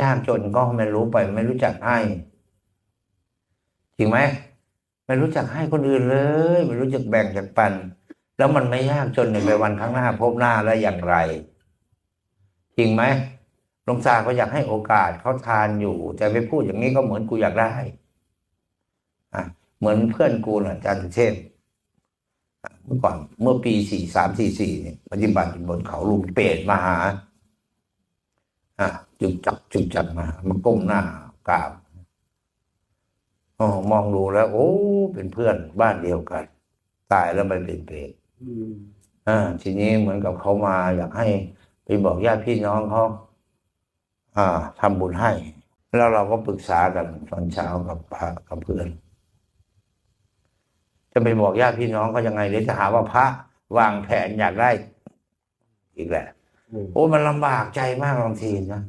ยากจนก็ไม่รู้ไปไม่รู้จักให้จริงไหมไม่รู้จักให้คนอื่นเลย ไม่รู้จักแบ่งจักปัน แล้วมันไม่ยากจนในวันข้างหน้าพบหน้าแล้วอย่างไร จริงไหมหลวงตาก็อยากให้โอกาสเขาทานอยู่ แต่ไปพูดอย่างนี้ก็เหมือนกูอยากได้อะเหมือนเพื่อนกูน่ะอาจารย์เทพอะเมื่อก่อนเมื่อปีสี่สามสี่สี่เนี่ยปฏิบัติบนเขาลุงเปรตมาหา จุกจักจุกจักมามาก้มหน้ากราบอ๋อมองดูแล้ว โอ้ เป็นเพื่อนบ้านเดียวกัน ตายแล้วมันเป็นเปรตอืมอ่า ทีนี้เหมือนกับเขามาอยากให้ไปบอกญาติพี่น้องเขาอ่าทำบุญให้ แล้วเราก็ปรึกษากันตอนเช้ากับพระกับเพื่อน จะไปบอกญาติพี่น้องก็ยังไงเดี๋ยวจะหาว่าพระวางแผนอยากได้ อีกแหละอืม โอ้มันลำบากใจมากบางทีนะ